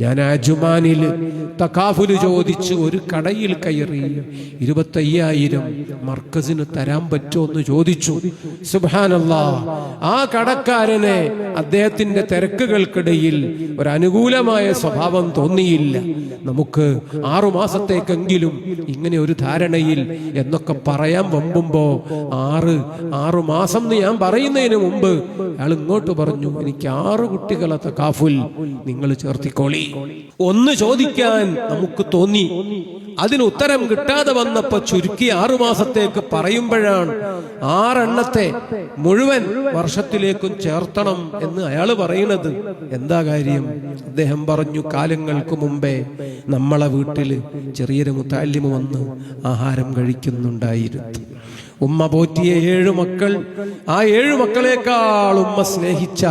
ഞാൻ അജുമാനിൽ തക്കാഫുൽ ചോദിച്ച് ഒരു കടയിൽ കയറി ഇരുപത്തയ്യായിരം മർക്കസിന് തരാൻ പറ്റുമോ എന്ന് ചോദിച്ചു. സുബാനല്ലാ ആ കടക്കാരനെ അദ്ദേഹത്തിന്റെ തിരക്കുകൾക്കിടയിൽ ഒരു അനുകൂലമായ സ്വഭാവം തോന്നിയില്ല. നമുക്ക് ആറുമാസത്തേക്കെങ്കിലും ഇങ്ങനെ ഒരു ധാരണയിൽ എന്നൊക്കെ പറയാൻ വമ്പുമ്പോൾ ആറ് ആറുമാസം എന്ന് ഞാൻ പറയുന്നതിന് മുമ്പ് അയാൾ ഇങ്ങോട്ട് പറഞ്ഞു എനിക്ക് ആറ് കുട്ടികളെ തക്കാഫുൽ നിങ്ങൾ ചേർത്തിക്കോളി. ഒന്ന് ചോദിക്കാൻ നമുക്ക് തോന്നി. അതിന് ഉത്തരം കിട്ടാതെ വന്നപ്പോ ചുരുക്കി ആറു മാസത്തേക്ക് പറയുമ്പോഴാണ് ആറെണ്ണത്തെ മുഴുവൻ വർഷത്തിലേക്കും ചേർത്തണം എന്ന് അയാൾ പറയുന്നത്. എന്താ കാര്യം? അദ്ദേഹം പറഞ്ഞു കാലങ്ങൾക്ക് മുമ്പേ നമ്മളെ വീട്ടിൽ ചെറിയൊരു മുത്താലിമ വന്ന് ആഹാരം കഴിക്കുന്നുണ്ടായിരുന്നു. ഉമ്മ പോറ്റിയ ഏഴ് മക്കൾ ആ ഏഴു മക്കളെക്കാൾ ഉമ്മ സ്നേഹിച്ച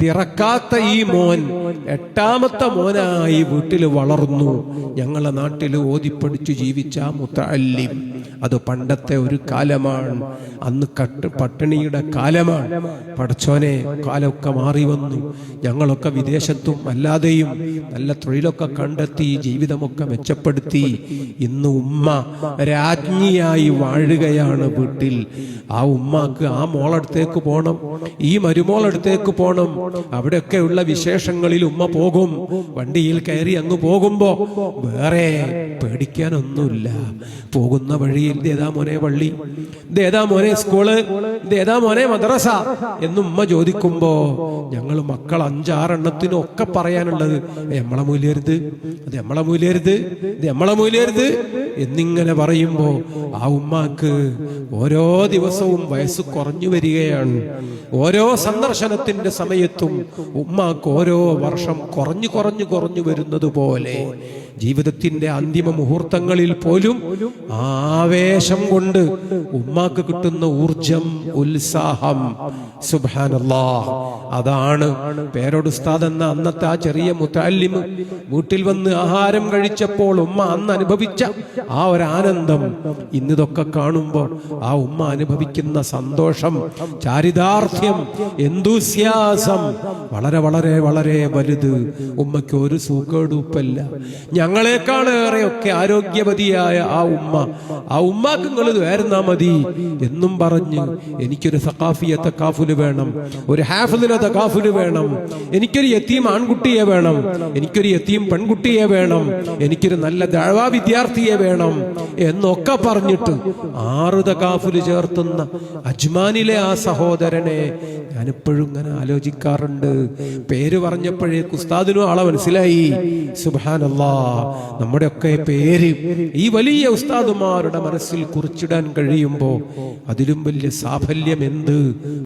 പിറക്കാത്ത ഈ മോൻ എട്ടാമത്തെ മോനായി വീട്ടിൽ വളർന്നു. ഞങ്ങളെ നാട്ടിൽ ഓതിപ്പടിച്ചു ജീവിച്ച മുത്തല്ലിം അത് പണ്ടത്തെ ഒരു കാലമാണ്. അന്ന് കട്ട് പട്ടിണിയുടെ കാലമാണ്. പടച്ചോനെ കാലമൊക്കെ മാറി വന്നു. ഞങ്ങളൊക്കെ വിദേശത്തും അല്ലാതെയും നല്ല തൊഴിലൊക്കെ കണ്ടെത്തി ജീവിതമൊക്കെ മെച്ചപ്പെടുത്തി. ഇന്ന് ഉമ്മ രാജ്ഞിയായി വാഴുകയാണ് വീട്ടിൽ. ആ ഉമ്മാക്ക് ആ മോളടുത്തേക്ക് പോണം. ഈ മരുമോളടുത്തേക്ക് പോണം. അവിടെയൊക്കെയുള്ള വിശേഷങ്ങളിൽ ഉമ്മ പോകും. വണ്ടിയിൽ കയറി അങ്ങ് പോകുമ്പോ വേറെ പേടിക്കാനൊന്നുമില്ല പോകുന്ന വഴിയിൽ ദേതാ മോനെ പള്ളി ദേതാ മോനെ സ്കൂൾ ദേതാ മോനെ മദ്രസ എന്നുമ്മ ചോദിക്കുമ്പോ ഞങ്ങൾ മക്കൾ അഞ്ചാറെണ്ണത്തിനും ഒക്കെ പറയാനുള്ളത് "ഏ, നമ്മളെ മൂല്യരുത് അത് നമ്മളെ മൂല്യരുത് ഇത് നമ്മളെ മൂല്യരുത് എന്നിങ്ങനെ പറയുമ്പോ ആ ഉമ്മാക്ക് ഓരോ ദിവസവും വയസ്സ് കുറഞ്ഞു വരികയാണ്. ഓരോ സന്ദർശനത്തിന്റെ സമയത്തും ഉമ്മാക്ക് ഓരോ വർഷം കുറഞ്ഞു കുറഞ്ഞു കുറഞ്ഞു വരുന്നത് പോലെ ജീവിതത്തിന്റെ അന്തിമ മുഹൂർത്തങ്ങളിൽ പോലും ആവേശം കൊണ്ട് ഉമ്മാക്ക് കിട്ടുന്ന ഊർജം ഉത്സാഹം. സുബാനല്ലാ അതാണ് പേരോട് ഉസ്താദ് എന്ന അന്നത്തെ ആ ചെറിയ മുത്താലിമ് വീട്ടിൽ വന്ന് ആഹാരം കഴിച്ചപ്പോൾ ഉമ്മ അന്ന് അനുഭവിച്ച ആ ഒരു ആനന്ദം ഇന്നിതൊക്കെ കാണുമ്പോൾ ആ ഉമ്മ അനുഭവിക്കുന്ന സന്തോഷം ചാരിതാർത്ഥ്യം എന്തുസ്യാസം വളരെ വളരെ വളരെ വലുത്. ഉമ്മയ്ക്ക് ഒരു സൂക്കേടുപ്പല്ല ഞങ്ങളെക്കാളേറെയൊക്കെ ആരോഗ്യവതിയായ ആ ഉമ്മ ആ ഉമ്മാക്ക് നിങ്ങൾ വേരുന്നാ മതി എന്നും പറഞ്ഞ് എനിക്കൊരു സഖാഫിയ തക്കാഫുൽ വേണം ഒരു ഹാഫിദിനെ തക്കാഫുൽ വേണം എനിക്കൊരു യത്തീം ആൺകുട്ടിയെ വേണം എനിക്കൊരു യത്തീം പെൺകുട്ടിയെ വേണം എനിക്കൊരു നല്ല ദഴവാ വിദ്യാർത്ഥിയെ വേണം. എന്നൊക്കെ പറഞ്ഞിട്ട് ആറുത തക്കാഫുൽ ചേർത്തുന്ന അജ്മാനിലെ ആ സഹോദരനെ ഞാനിപ്പോഴും ഇങ്ങനെ ആലോചിക്കാറുണ്ട്. പേര് പറഞ്ഞപ്പോഴേക്ക് ഉസ്താദിനും ആളെ മനസ്സിലായി. സുബാനല്ലാ നമ്മുടെയൊക്കെ പേര് ഈ വലിയ ഉസ്താദുമാരുടെ മനസ്സിൽ കുറിച്ചിടാൻ കഴിയുമ്പോൾ അതിലും വലിയ സാഫല്യം എന്ത്?